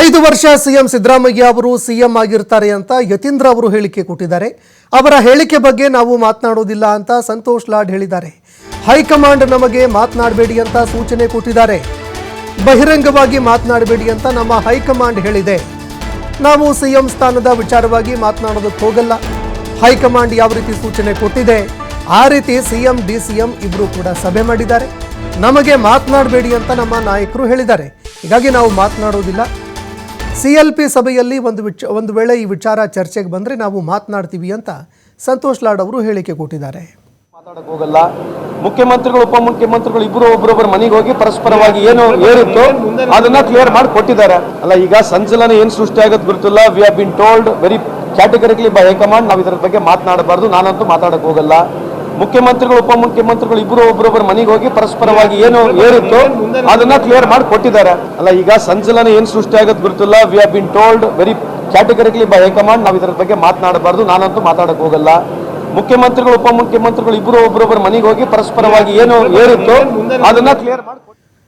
ಐದು ವರ್ಷ ಸಿಎಂ ಸಿದ್ದರಾಮಯ್ಯ ಅವರು ಸಿಎಂ ಆಗಿರ್ತಾರೆ ಅಂತ ಯತೀಂದ್ರ ಅವರು ಹೇಳಿಕೆ ಕೊಟ್ಟಿದ್ದಾರೆ. ಅವರ ಹೇಳಿಕೆ ಬಗ್ಗೆ ನಾವು ಮಾತನಾಡೋದಿಲ್ಲ ಅಂತ ಸಂತೋಷ್ ಲಾಡ್ ಹೇಳಿದ್ದಾರೆ. ಹೈಕಮಾಂಡ್ ನಮಗೆ ಮಾತನಾಡಬೇಡಿ ಅಂತ ಸೂಚನೆ ಕೊಟ್ಟಿದ್ದಾರೆ. ಬಹಿರಂಗವಾಗಿ ಮಾತನಾಡಬೇಡಿ ಅಂತ ನಮ್ಮ ಹೈಕಮಾಂಡ್ ಹೇಳಿದೆ. ನಾವು ಸಿಎಂ ಸ್ಥಾನದ ವಿಚಾರವಾಗಿ ಮಾತನಾಡೋದಕ್ಕೆ ಹೋಗಲ್ಲ. ಹೈಕಮಾಂಡ್ ಯಾವ ರೀತಿ ಸೂಚನೆ ಕೊಟ್ಟಿದೆ, ಆ ರೀತಿ ಸಿಎಂ ಡಿ ಸಿಎಂ ಇಬ್ಬರು ಕೂಡ ಸಭೆ ಮಾಡಿದ್ದಾರೆ. ನಮಗೆ ಮಾತನಾಡಬೇಡಿ ಅಂತ ನಮ್ಮ ನಾಯಕರು ಹೇಳಿದ್ದಾರೆ. ಹೀಗಾಗಿ ನಾವು ಮಾತನಾಡೋದಿಲ್ಲ. ಸಿ ಎಲ್ ಪಿ ಸಭೆಯಲ್ಲಿ ಒಂದು ವಿಚ, ಒಂದು ವೇಳೆ ಈ ವಿಚಾರ ಚರ್ಚೆಗೆ ಬಂದರೆ ನಾವು ಮಾತನಾಡ್ತೀವಿ ಅಂತ ಸಂತೋಷ್ ಲಾಡ್ ಅವರು ಹೇಳಿಕೆ ಕೊಟ್ಟಿದ್ದಾರೆ. ಮಾತಾಡಕ್ಕೆ ಹೋಗಲ್ಲ. ಮುಖ್ಯಮಂತ್ರಿಗಳು, ಉಪಮುಖ್ಯಮಂತ್ರಿಗಳು ಇಬ್ಬರು ಒಬ್ಬರೊಬ್ಬರ ಮನೆಗೆ ಹೋಗಿ ಪರಸ್ಪರವಾಗಿ ಏನು ಏರಿತ್ತು ಅದನ್ನ ಕ್ಲಿಯರ್ ಮಾಡಿ ಕೊಟ್ಟಿದ್ದಾರೆ. ಅಲ್ಲ, ಈಗ ಸಂಚಲನ ಏನು ಸೃಷ್ಟಿ ಆಗೋದು ಗೊತ್ತಿಲ್ಲ. We have been told very categorically by high command ನಾವು ಇದರ ಬಗ್ಗೆ ಮಾತನಾಡಬಾರ್ದು. ನಾನಂತೂ ಮಾತಾಡಕ್ಕೆ ಹೋಗಲ್ಲ. ಮುಖ್ಯಮಂತ್ರಿಗಳು, ಉಪಮುಖ್ಯಮಂತ್ರಿಗಳು ಇಬ್ಬರು ಒಬ್ಬರೊಬ್ಬರ ಮನೆಗೆ ಹೋಗಿ ಪರಸ್ಪರವಾಗಿ ಏನು ಏರಿತ್ತು ಅದನ್ನ ಕ್ಲಿಯರ್ ಮಾಡಿ ಕೊಟ್ಟಿದ್ದಾರೆ ಅಲ್ಲ, ಈಗ ಸಂಚಲನ ಏನ್ ಸೃಷ್ಟಿ ಆಗೋದು ಗೊತ್ತಿಲ್ಲ. We have been told very categorically by high command ನಾವು ಇದರ ಬಗ್ಗೆ ಮಾತನಾಡಬಾರ್ದು. ನಾನಂತೂ ಮಾತಾಡಕ್ ಹೋಗಲ್ಲ. ಮುಖ್ಯಮಂತ್ರಿಗಳು, ಉಪಮುಖ್ಯಮಂತ್ರಿಗಳು ಇಬ್ಬರು ಒಬ್ಬರೊಬ್ಬರ ಮನೆಗೆ ಹೋಗಿ ಪರಸ್ಪರವಾಗಿ ಏನು ಏರಿತ್ತು ಅದನ್ನ ಕ್ಲಿಯರ್ ಮಾಡಿ